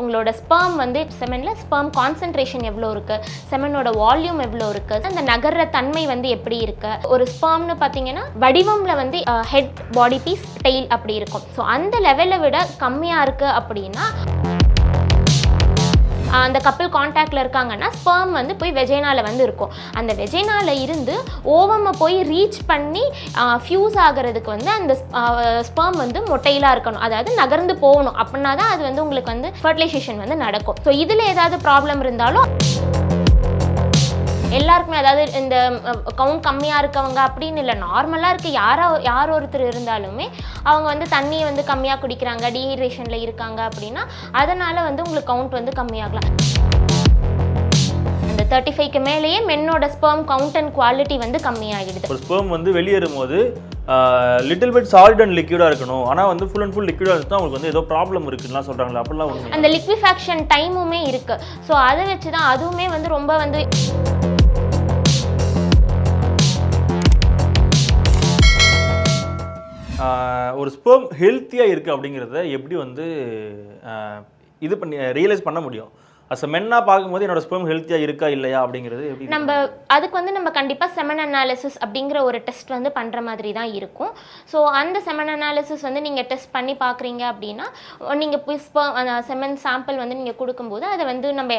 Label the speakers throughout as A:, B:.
A: உங்களோட ஸ்பெர்ம் வந்து செமனில் sperm concentration எவ்வளோ இருக்குது செமனோட வால்யூம் எவ்வளோ இருக்குது அந்த நகர்ற தன்மை வந்து எப்படி இருக்குது ஒரு ஸ்பெர்ம்னு பார்த்தீங்கன்னா வடிவமில் வந்து ஹெட் பாடி பீஸ் டெய்ல் அப்படி இருக்கும். ஸோ அந்த லெவலை விட கம்மியாக இருக்குது அப்படின்னா அந்த கப்பல் காண்டாக்டில் இருக்காங்கன்னா ஸ்பெர்ம் வந்து போய் வெஜைனாவில் வந்து இருக்கும். அந்த வெஜைனாவில் இருந்து ஓவமை போய் ரீச் பண்ணி ஃபியூஸ் ஆகிறதுக்கு வந்து அந்த ஸ்பெர்ம் வந்து மொட்டையிலாக இருக்கணும். அதாவது நகர்ந்து போகணும். அப்படின்னா தான் அது வந்து உங்களுக்கு வந்து ஃபர்டிலைசேஷன் வந்து நடக்கும். ஸோ இதில் ஏதாவது ப்ராப்ளம் இருந்தாலும் எல்லாருக்குமே அதாவது இந்த கவுண்ட் கம்மியாக இருக்கவங்க அப்படின்னு இல்லை நார்மலாக இருக்க யாரோ யார் ஒருத்தர் இருந்தாலுமே அவங்க வந்து தண்ணியை வந்து கம்மியாக குடிக்கிறாங்க டீஹைட்ரேஷனில் இருக்காங்க அப்படின்னா அதனால் வந்து உங்களுக்கு கவுண்ட் வந்து கம்மியாகலாம். அந்த தேர்ட்டி ஃபைவ்க்கு மேலேயே மென்னோட ஸ்பெர்ம் கவுண்ட் அண்ட் குவாலிட்டி வந்து கம்மியாகிடுது
B: ஒரு ஸ்பெர்ம் வந்து வெளியேறும் போது லிட்டில் பிட் சாலிட் அண்ட் லிக்யூடாக இருக்கணும். ஆனால் வந்து ஃபுல் அண்ட் ஃபுல் லிக்யூடாக இருந்தால் அவங்களுக்கு வந்து ஏதோ ப்ராப்ளம் இருக்குன்னுலாம் சொல்கிறாங்களா அப்படிலாம்
A: அந்த லிக்விஃபேக்ஷன் டைமுமே இருக்குது ஸோ அதை வச்சு தான் அதுவுமே வந்து ரொம்ப வந்து
B: ஒரு ஸ்பெர்ம் ஹெல்த்தியாக இருக்குது அப்படிங்கிறத எப்படி வந்து இது பண்ணி ரியலைஸ் பண்ண முடியும்? அஸ் அ மென்னாக பார்க்கும்போது என்னோட ஸ்பெர்ம் ஹெல்த்தியாக இருக்கா இல்லையா அப்படிங்கிறது எப்படி
A: நம்ம அதுக்கு வந்து நம்ம கண்டிப்பாக செமன் அனாலிசிஸ் அப்படிங்கிற ஒரு டெஸ்ட் வந்து பண்ணுற மாதிரி தான் இருக்கும். ஸோ அந்த செமன் அனாலிசிஸ் வந்து நீங்கள் டெஸ்ட் பண்ணி பார்க்குறீங்க அப்படின்னா நீங்கள் போய் செமன் சாம்பிள் வந்து நீங்கள் கொடுக்கும்போது அதை வந்து நம்ம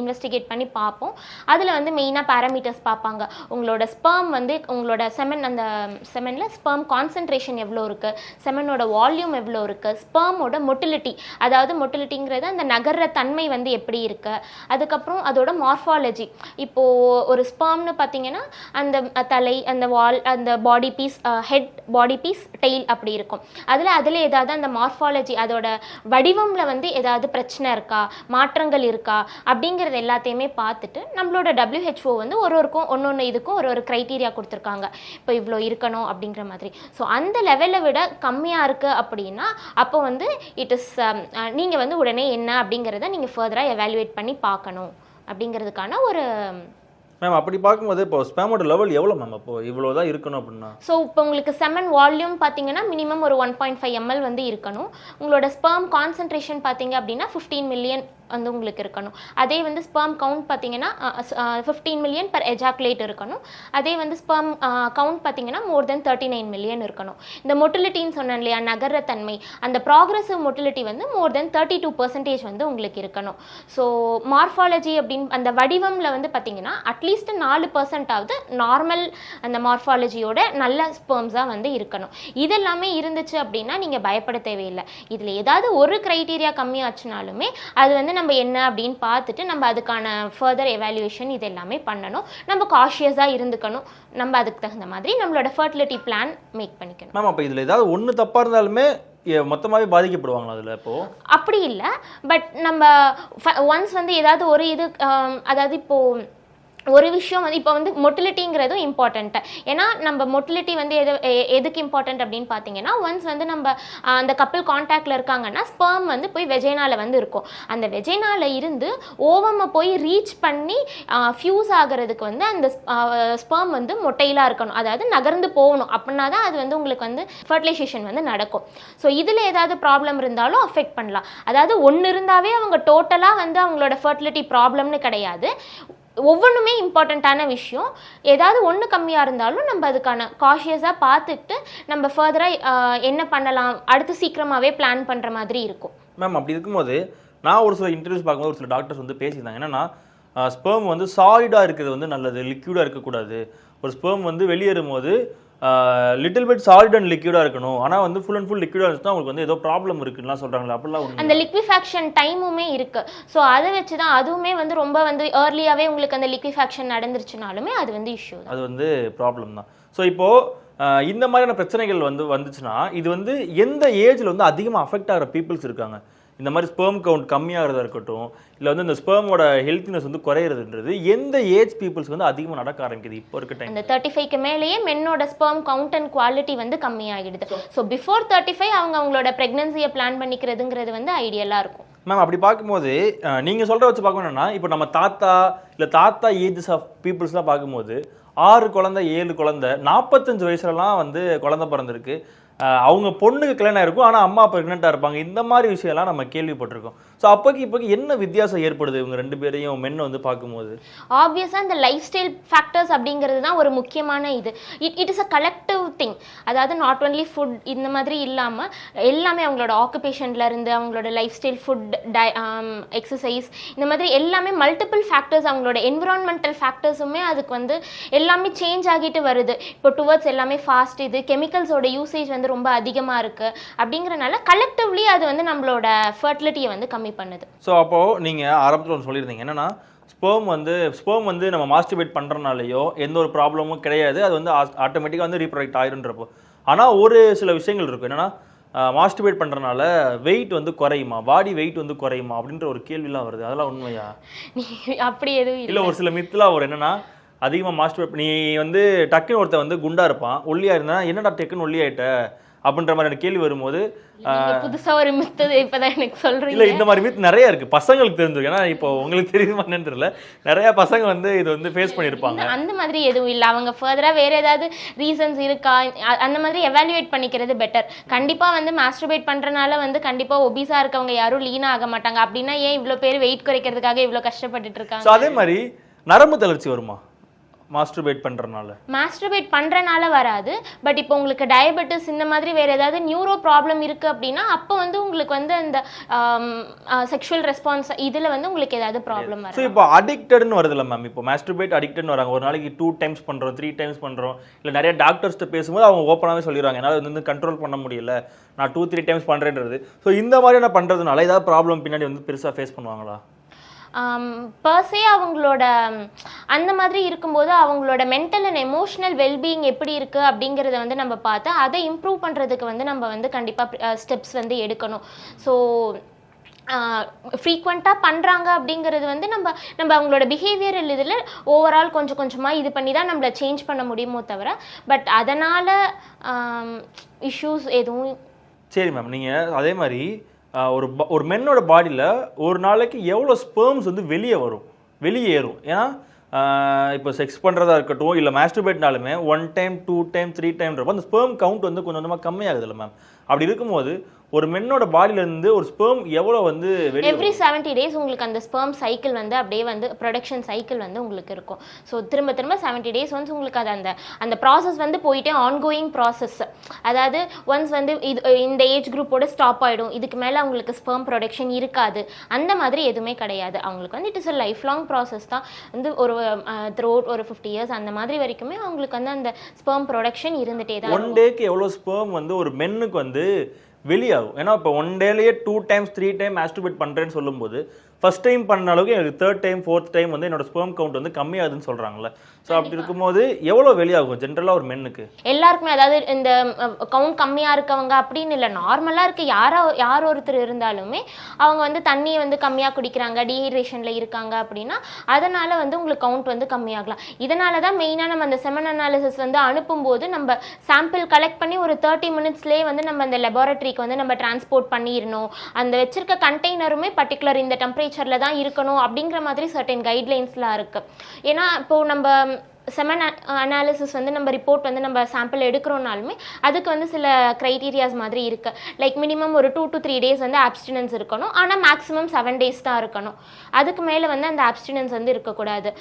A: இன்வெஸ்டிகேட் பண்ணி பார்ப்போம். அதில் வந்து மெயினாக பேராமீட்டர்ஸ் பார்ப்பாங்க. உங்களோட ஸ்பெர்ம் வந்து உங்களோட செமன் அந்த செமனில் ஸ்பெர்ம் கான்சென்ட்ரேஷன் எவ்வளோ இருக்குது செமனோட வால்யூம் எவ்வளோ இருக்குது ஸ்பெர்மோட மொட்டிலிட்டி அதாவது மொட்டிலிட்டிங்கிறது அந்த நகர்ற தன்மை வந்து எப்படி இருக்கு? அதுக்கப்புறம் அதோட மார்ஃபாலஜி இப்போது ஒரு ஸ்பெர்ம்னு பார்த்தீங்கன்னா அந்த தலை அந்த வால் அந்த body piece head body piece tail அப்படி இருக்கும். அதில் அதில் ஏதாவது அந்த மார்ஃபாலஜி அதோட வடிவமில் வந்து ஏதாவது பிரச்சனை இருக்கா? மாற்றங்கள் இருக்கா? அப்படிங்கிறது எல்லாத்தையுமே பார்த்துட்டு நம்மளோட டபிள்யூஹெச்ஓ வந்து ஒரு ஒருக்கும் ஒன்று ஒன்று இதுக்கும் ஒரு ஒரு க்ரைட்டீரியா கொடுத்துருக்காங்க. இப்போ இவ்வளோ இருக்கணும் அப்படிங்கிற மாதிரி. ஸோ அந்த லெவலை விட கம்மியாக இருக்குது அப்படின்னா அப்போ வந்து இட் இஸ் நீங்கள் வந்து உடனே என்ன அப்படிங்கிறத நீங்கள் ஃபர்தராக எவாலுவேட் பண்ணி பார்க்கணும் அப்படிங்கிறதுக்கான ஒரு
B: மேம் அப்படி பார்க்கும்போது இப்போ ஸ்பேமோட லெவல் எவ்வளோ மேம் அப்போ இவ்வளோ தான் இருக்கணும் அப்படின்னா?
A: ஸோ இப்போ உங்களுக்கு செமன் வால்யூம் பார்த்தீங்கன்னா மினிமம் ஒரு ஒன் பாயிண்ட் ஃபைவ் எம்எல் வந்து இருக்கணும். உங்களோட ஸ்பெர்ம் கான்சன்ட்ரேஷன் பார்த்தீங்க அப்படின்னா ஃபிஃப்டீன் மில்லியன் வந்து உங்களுக்கு இருக்கணும். அதே வந்து ஸ்பெர்ம் கவுண்ட் பார்த்தீங்கன்னா ஃபிஃப்டீன் மில்லியன் பர் எஜாக்குலேட் இருக்கணும். அதே வந்து ஸ்பெர்ம் கவுண்ட் பார்த்தீங்கன்னா more than thirty nine million இருக்கணும். இந்த மொட்டிலிட்டின்னு சொன்னேன் இல்லையா நகர தன்மை அந்த ப்ராக்ரஸிவ் மொட்டிலிட்டி வந்து more than thirty two percentage வந்து உங்களுக்கு இருக்கணும். ஸோ மார்ஃபாலஜி அப்படின்னு அந்த வடிவமில் வந்து பார்த்தீங்கன்னா அட்லீஸ்ட் நாலு பர்சன்டாவது நார்மல் அந்த மார்ஃபாலஜியோட நல்ல ஸ்பெர்ம்ஸாக வந்து இருக்கணும். இதெல்லாமே இருந்துச்சு அப்படின்னா நீங்கள் பயப்பட தேவையில்லை. இதில் ஏதாவது ஒரு க்ரைட்டீரியா கம்மியாச்சுனாலுமே அது வந்து நம்ம என்ன அப்படின்னு பார்த்துட்டு நம்ம அதுக்கான ஃபர்தர் எவாலுவேஷன் இது எல்லாமே பண்ணணும். நம்ம காஷியஸாக இருந்துக்கணும். நம்ம அதுக்கு தகுந்த மாதிரி நம்மளோட ஃபர்டிலிட்டி பிளான் மேக் பண்ணிக்கணும்.
B: மேம் அப்போ இதில் ஏதாவது ஒன்று தப்பாக இருந்தாலுமே மொத்தமாவே பாதிக்கப்படுவாங்களா அதில் இப்போ
A: அப்படி இல்லை. பட் நம்ம ஒன்ஸ் வந்து ஏதாவது ஒரு இது அதாவது இப்போ ஒரு விஷயம் வந்து இப்போ வந்து மொட்டிலிட்டிங்கிறதும் இம்பார்ட்டண்ட்டு ஏன்னா நம்ம மொட்டிலிட்டி வந்து எது எ- எதுக்கு இம்பார்ட்டன்ட் அப்படின்னு பார்த்தீங்கன்னா ஒன்ஸ் வந்து நம்ம அந்த கப்பல் காண்டாக்டில் இருக்காங்கன்னா ஸ்பெர்ம் வந்து போய் வெஜைனாவில் வந்து இருக்கும். அந்த வெஜைனாவில் இருந்து ஓவமை போய் ரீச் பண்ணி ஃபியூஸ் ஆகிறதுக்கு வந்து அந்த ஸ்பெர்ம் வந்து மொட்டையிலாக இருக்கணும். அதாவது நகர்ந்து போகணும். அப்படின்னா தான் அது வந்து உங்களுக்கு வந்து ஃபர்டிலைசேஷன் வந்து நடக்கும். ஸோ இதில் ஏதாவது ப்ராப்ளம் இருந்தாலும் அஃபெக்ட் பண்ணலாம். அதாவது ஒன்று இருந்தாவே அவங்க டோட்டலாக வந்து அவங்களோட ஃபர்டிலிட்டி ப்ராப்ளம்னு கிடையாது. ஒவ்வொன்றுமே இம்பார்ட்டண்ட்டான விஷயம். ஏதாவது ஒன்று கம்மியாக இருந்தாலும் நம்ம அதுக்கான காஷியஸாக பார்த்துட்டு நம்ம ஃபர்தராக என்ன பண்ணலாம் அடுத்து சீக்கிரமாகவே பிளான் பண்ணுற மாதிரி இருக்கும்.
B: மேம் அப்படி இருக்கும்போது நான் ஒரு சில இன்டர்வியூஸ் பார்க்கும்போது ஒரு சில டாக்டர்ஸ் வந்து பேசியிருந்தாங்க. என்னென்னா ஸ்பெர்ம் வந்து சாலிடாக இருக்கிறது வந்து நல்லது லிக்யூடாக இருக்கக்கூடாது. ஒரு ஸ்பெர்ம் வந்து வெளியேறும் போது லிட்டில் பிட் சாலிட் அண்ட் லிக்யூடாக இருக்கணும். ஆனால் வந்து ஃபுல் அண்ட் ஃபுல் லிக்யூடாக இருந்துச்சுன்னா அவங்களுக்கு வந்து ஏதோ ப்ராப்ளம் இருக்குன்னுலாம் சொல்கிறாங்களா அப்படிலாம்
A: அந்த லிக்விஃபேக்ஷன் டைமுமே இருக்கு. ஸோ அதை வச்சு தான் அதுவுமே வந்து ரொம்ப வந்து ஏர்லியாகவே உங்களுக்கு அந்த லிக்விஃபேக்ஷன் நடந்துருச்சுனாலுமே அது வந்து இஷ்யூ
B: அது வந்து ப்ராப்ளம் தான். ஸோ இப்போது இந்த மாதிரியான பிரச்சனைகள் வந்து வந்துச்சுன்னா இது வந்து எந்த ஏஜில் வந்து அதிகமாக அஃபெக்ட் ஆகிற பீப்புள்ஸ் இருக்காங்க? இந்த மாதிரி ஸ்பெர்ம் கவுண்ட் கம்மியாகிறதா இருக்கட்டும் இல்லை வந்து இந்த ஸ்பெர்மோட ஹெல்த்தினஸ் வந்து குறையிறதுன்றது எந்த ஏஜ் பீப்புள்ஸ் வந்து அதிகமாக நடக்க ஆரம்பிக்குது இப்போ இருக்க டைம்
A: அந்த தேர்ட்டி ஃபைவ்க்கு மேலேயே மென்னோட ஸ்பெர்ம் கவுண்ட் அண்ட் குவாலிட்டி வந்து கம்மியாகிடுது. ஸோ பிஃபோர் தேர்ட்டி ஃபைவ் அவங்க அவங்களோட ப்ரெக்னன்சியை பிளான் பண்ணிக்கிறதுங்கிறது வந்து ஐடியலாக இருக்கும்.
B: மேம் அப்படி பார்க்கும்போது அஹ், நீங்க சொல்ற வச்சு பார்க்கணும்னா இப்போ நம்ம தாத்தா இல்லை தாத்தா ஏஜஸ் ஆஃப் பீப்புள்ஸ்லாம் பார்க்கும்போது ஆறு குழந்தை ஏழு குழந்தை நாற்பத்தஞ்சு வயசுலலாம் வந்து குழந்தை பிறந்திருக்கு. அவங்க பொண்ணுக்கு கல்யாணம் இருக்கும் ஆனால் அம்மா ப்ரெக்னெண்ட்டாக இருப்பாங்க. இந்த மாதிரி விஷயம்லாம் நம்ம கேள்விப்பட்டிருக்கோம். ஸோ அப்போக்கு இப்போக்கு என்ன வித்தியாசம் ஏற்படுது? இவங்க ரெண்டு பேரையும் மென் வந்து பார்க்கும்போது?
A: ஆப்வியஸாக இந்த லைஃப் ஸ்டைல் ஃபேக்டர்ஸ் அப்படிங்கிறது தான் ஒரு முக்கியமான இது. It it is a collective thing அதாவது நாட் ஒன்லி ஃபுட் இந்த மாதிரி இல்லாமல் எல்லாமே அவங்களோட ஆக்குபேஷன்ல இருந்து அவங்களோட lifestyle food tie exercise இந்த மாதிரி எல்லாமே மல்டிபிள் ஃபேக்டர்ஸ் அவங்களோட என்விரான்மெண்டல் ஃபேக்டர்ஸுமே அதுக்கு வந்து எல்லாமே சேஞ்ச் ஆகிட்டு வருது. இப்போ டுவர்ட்ஸ் எல்லாமே ஃபாஸ்ட் இது கெமிக்கல்ஸோட யூசேஜ் வந்து ரொம்ப அதிகமாக இருக்குது அப்படிங்கிறனால கலெக்டிவ்லி அது வந்து நம்மளோட ஃபர்டிலிட்டியை வந்து கம்மி பண்ணுது.
B: ஸோ அப்போது நீங்கள் ஆரம்பத்தில் ஒன்று சொல்லியிருந்தீங்க. என்னன்னா ஸ்பெர்ம் வந்து ஸ்பெர்ம் வந்து நம்ம மாஸ்டிபேட் பண்ணுறனாலையோ எந்த ஒரு ப்ராப்ளமும் கிடையாது. அது வந்து ஆட்டோமேட்டிக்காக வந்து ரீப்ரொடக்ட் ஆயிருன்றப்போ. ஆனால் ஒரு சில விஷயங்கள் இருக்கும் என்னன்னா மாஸ்டிபேட் பண்ணுறனால வெயிட் வந்து குறையுமா? பாடி வெயிட் வந்து குறையுமா? அப்படின்ற ஒரு கேள்விலாம் வருது. அதெல்லாம் உண்மையா?
A: அப்படி எதுவும் இல்லை
B: ஒரு சில மித்துலாம் வரும். என்னன்னா அதிகமாக மாஸ்டிபேட் நீ வந்து டக்குன்னு ஒருத்தன் வந்து குண்டா இருப்பான். ஒல்லியா இருந்தா என்னடா டக்குன்னு ஒல்லியாயிட்ட? அப்படின்ற மாதிரியான கேள்வி வரும்போது
A: புதுசா ஒரு மித்தது இப்பதான் எனக்கு சொல்றீங்க.
B: இல்ல இந்த மாதிரி மீட் நிறைய இருக்கு. பசங்களுக்கு தெரிஞ்சிருக்கு ஏன்னா இப்போ உங்களுக்கு தெரியுமா தெரியல. நிறைய பசங்க வந்து இது வந்து ஃபேஸ் பண்ணியிருப்பாங்க.
A: இந்த- அந்த மாதிரி எதுவும் இல்லை. அவங்க ஃபர்தரா வேற ஏதாவது ரீசன்ஸ் இருக்கா? அந்த மாதிரி எவாலுவேட் பண்ணிக்கிறது பெட்டர் கண்டிப்பா வந்து மாஸ்டர்பேட் பண்றனால வந்து கண்டிப்பா ஒபிசா இருக்கவங்க யாரும் லீனா ஆக மாட்டாங்க. அப்படின்னா ஏன் இவ்வளவு பேர் வெயிட் குறைக்கிறதுக்காக இவ்வளவு கஷ்டப்பட்டுட்டு இருக்காங்க?
B: அதே மாதிரி நரம்பு தளர்ச்சி வருமா? மாஸ்டர்பேட் பண்றதுனால
A: மாஸ்டர்பேட் பண்றனால வராது. பட் இப்போ உங்களுக்கு டயபெட்டிஸ் இந்த மாதிரி வேற ஏதாவது நியூரோ ப்ராப்ளம் இருக்கு அப்படின்னா அப்போ வந்து உங்களுக்கு வந்து அந்த செக்ஷுவல் ரெஸ்பான்ஸ் இதுல வந்து உங்களுக்கு ஏதாவது ப்ராப்ளம்
B: ஸோ
A: வரும்.
B: இப்போ அடிக்டட்னு வருதுல்ல மேம் இப்போ மாஸ்டர்பேட் அடிக்டட்னு வராங்க. ஒரு நாளைக்கு டூ டைம்ஸ் பண்றோம் த்ரீ டைம்ஸ் பண்றோம். இல்ல நிறைய டாக்டர்ஸ்ட்ட பேசும்போது அவங்க ஓப்பனாகவே சொல்லிடுறாங்க என்னால் வந்து கண்ட்ரோல் பண்ண முடியல. நான் டூ த்ரீ டைம்ஸ் பண்றேன்றது. ஸோ இந்த மாதிரியான பண்றதுனால ஏதாவது ப்ராப்ளம் பின்னாடி வந்து பெருசா ஃபேஸ் பண்ணுவாங்களா?
A: பர்சே அவங்களோட அந்த மாதிரி இருக்கும்போது அவங்களோட மென்டல் அண்ட் எமோஷனல் வெல்பீயிங் எப்படி இருக்குது அப்படிங்கிறத வந்து நம்ம பார்த்து அதை இம்ப்ரூவ் பண்ணுறதுக்கு வந்து நம்ம வந்து கண்டிப்பாக ஸ்டெப்ஸ் வந்து எடுக்கணும். ஸோ ஃப்ரீக்வெண்ட்டாக பண்ணுறாங்க அப்படிங்கிறது வந்து நம்ம நம்ம அவங்களோட பிஹேவியரல் இதில் ஓவரால் கொஞ்சம் கொஞ்சமாக இது பண்ணி தான் நம்மளை சேஞ்ச் பண்ண முடியுமோ தவிர பட் அதனால் இஷ்யூஸ் எதுவும்
B: சரி மேம் நீங்கள் அதே மாதிரி ஒரு ஒரு மென்னோட பாடியில் ஒரு நாளைக்கு எவ்வளோ ஸ்பெர்ம்ஸ் வந்து வெளியே வரும்? வெளியேறும் ஏன்னா இப்போ செக்ஸ் பண்ணுறதா இருக்கட்டும் இல்லை மாஸ்டர்பேட்னாலுமே one time two time three டைம்ன்றப்போ அந்த ஸ்பெர்ம் கவுண்ட் வந்து கொஞ்சம் கொஞ்சமாக கம்மியாகுதுல்ல மேம் அப்படி இருக்கும்போது ஒரு மென்னோட பாடியிலேருந்து ஒரு ஸ்பெர்ம் எவ்வளோ வந்து
A: எவ்ரி செவன்ட்டி டேஸ் உங்களுக்கு அந்த ஸ்பெர்ம் சைக்கிள் வந்து அப்படியே வந்து ப்ரொடக்ஷன் சைக்கிள் வந்து உங்களுக்கு இருக்கும். ஸோ திரும்ப திரும்ப செவன்ட்டி டேஸ் ஒன்ஸ் உங்களுக்கு அது அந்த அந்த ப்ராசஸ் வந்து போயிட்டே ஆன்கோயிங் ப்ராசஸ் அதாவது ஒன்ஸ் வந்து இது இந்த ஏஜ் குரூப்போட ஸ்டாப் ஆகிடும் இதுக்கு மேலே அவங்களுக்கு ஸ்பெர்ம் ப்ரொடக்ஷன் இருக்காது. அந்த மாதிரி எதுவுமே கிடையாது. அவங்களுக்கு வந்து it is a lifelong process தான். வந்து ஒரு த்ரூ ஒரு ஃபிஃப்டி இயர்ஸ் அந்த மாதிரி வரைக்குமே அவங்களுக்கு வந்து அந்த ஸ்பெர்ம் ப்ரொடக்ஷன் இருந்துகிட்டே தான்
B: ஒன் டேக்கு எவ்வளோ ஸ்பெர்ம் வந்து ஒரு மென்னுக்கு வந்து வெளியாகும். ஏன்னா இப்போ one டேலேயே two times three time masturbate பண்ணுறேன்னு சொல்லும்போது ஃபர்ஸ்ட் டைம் பண்ண அளவுக்கு எனக்கு தேர்ட் டைம் ஃபோர்த் டைம் வந்து என்னோட ஸ்பெர்ம் கவுண்ட் வந்து கம்மியாகுதுன்னு சொல்கிறாங்கல்ல ஸோ அப்படி இருக்கும்போது எவ்வளோ வெளியாகும்? ஜென்ரலாக ஒரு மென்னுக்கு
A: எல்லாருக்குமே அதாவது இந்த கவுண்ட் கம்மியாக இருக்கவங்க அப்படின்னு இல்லை நார்மலாக இருக்க யாரோ யார் ஒருத்தர் இருந்தாலுமே அவங்க வந்து தண்ணியை வந்து கம்மியாக குடிக்கிறாங்க டீஹைட்ரேஷனில் இருக்காங்க அப்படின்னா அதனால் வந்து உங்களுக்கு கவுண்ட் வந்து கம்மியாகலாம். இதனால தான் மெயினாக நம்ம அந்த செமன் அனாலிசிஸ் வந்து அனுப்பும்போது நம்ம சாம்பிள் கலெக்ட் பண்ணி ஒரு தேர்ட்டி மினிட்ஸ்லேயே வந்து நம்ம அந்த லெபார்ட்டரிக்கு வந்து நம்ம டிரான்ஸ்போர்ட் பண்ணிடணும். அந்த வச்சிருக்க கண்டெய்னருமே பர்டிகுலர் இந்த டெம்பரேச்சரில் தான் இருக்கணும் அப்படிங்கிற மாதிரி சர்டன் கைட்லைன்ஸ்லாம் இருக்குது ஏன்னா இப்போது நம்ம செமன் அனாலிசிஸ் வந்து நம்ம ரிப்போர்ட் வந்து நம்ம சாம்பிள் எடுக்கிறோனாலுமே அதுக்கு வந்து சில க்ரைட்டீரியாஸ் மாதிரி இருக்குது லைக் மினிமம் ஒரு டூ டு த்ரீ டேஸ் வந்து அப்ஸ்டினன்ஸ் இருக்கணும். ஆனால் மேக்ஸிமம் செவன் டேஸ் தான் இருக்கணும். அதுக்கு மேலே வந்து அந்த அப்ஸ்டினன்ஸ் வந்து இருக்கக்கூடாது.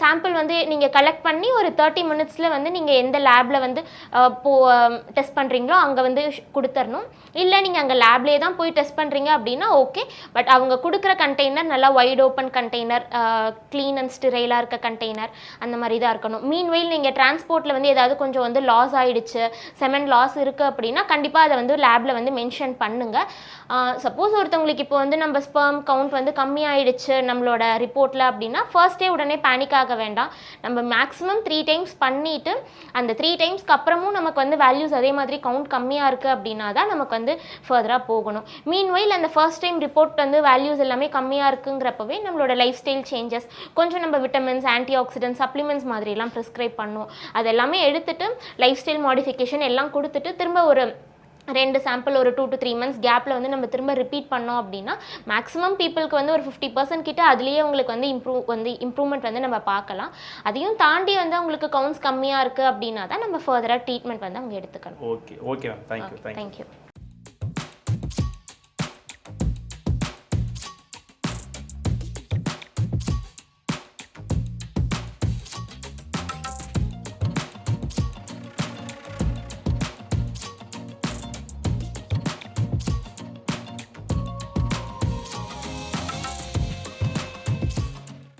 A: சாம்பிள் வந்து நீங்கள் கலெக்ட் பண்ணி ஒரு தேர்ட்டி மினிட்ஸில் வந்து நீங்கள் எந்த லேபில் வந்து போ டெஸ்ட் பண்ணுறீங்களோ அங்கே வந்து கொடுத்துடணும் இல்லை நீங்கள் அங்கே லேப்லேயே தான் போய் டெஸ்ட் பண்ணுறீங்க அப்படின்னா ஓகே பட் அவங்க கொடுக்குற கண்டெய்னர் நல்லா wide open container clean and ஸ்டிரைலாக இருக்க கண்டெய்னர் அந்த மாதிரி தான் இருக்கணும். மீன்வெயில் நீங்கள் டிரான்ஸ்போர்ட்டில் வந்து ஏதாவது கொஞ்சம் வந்து லாஸ் ஆகிடுச்சு செமன் லாஸ் இருக்குது அப்படின்னா கண்டிப்பாக அதை வந்து லேபில் வந்து மென்ஷன் பண்ணுங்கள் சப்போஸ் ஒருத்தவங்களுக்கு இப்போ வந்து நம்ம ஸ்பெர்ம் கவுண்ட் வந்து கம்மியாயிடுச்சு நம்மளோட ரிப்போர்ட்டில் அப்படின்னா ஃபர்ஸ்டே உடனே பேனிக் ஆக வேண்டாம். நம்ம மேக்ஸிமம் த்ரீ டைம்ஸ் பண்ணிட்டு அந்த த்ரீ டைம்ஸ்க்கு அப்புறமும் நமக்கு வந்து வேல்யூஸ் அதே மாதிரி கவுண்ட் கம்மியாக இருக்குது அப்படின்னா தான் நமக்கு வந்து ஃபர்தராக போகணும். மீன்வைல் அந்த ஃபர்ஸ்ட் டைம் ரிப்போர்ட் வந்து வேல்யூஸ் எல்லாமே கம்மியாக இருக்குங்கிறப்பவே நம்மளோட லைஃப் ஸ்டைல் சேஞ்சஸ் கொஞ்சம் நம்ம விட்டமின்ஸ் ஆன்டி ஆக்சிடென்ட் சப்ளிமெண்ட்ஸ் மாதிரிலாம் ப்ரிஸ்கிரைப் பண்ணுவோம். அது எல்லாமே எடுத்துட்டு லைஃப் ஸ்டைல் மாடிஃபிகேஷன் எல்லாம் கொடுத்துட்டு திரும்ப ஒரு ரெண்டு சாம்பிள் ஒரு டூ டு த்ரீ மந்த்ஸ் கேப்பில் வந்து நம்ம திரும்ப ரிப்பீட் பண்ணோம் அப்படின்னா மேக்ஸிமம் பீப்புளுக்கு வந்து ஒரு ஃபிஃப்டி பர்சன்ட் கிட்ட அதுலேயே உங்களுக்கு வந்து இம்ப்ரூவ் வந்து இம்ப்ரூவ்மெண்ட் வந்து நம்ம பார்க்கலாம். அதையும் தாண்டி வந்து அவங்களுக்கு கவுண்ட்ஸ் கம்மியாக இருக்குது அப்படின்னா தான் நம்ம ஃபர்தராக ட்ரீட்மெண்ட் வந்து அவங்க எடுத்துக்கணும்.
B: Okay okay ma'am thank you
A: thank you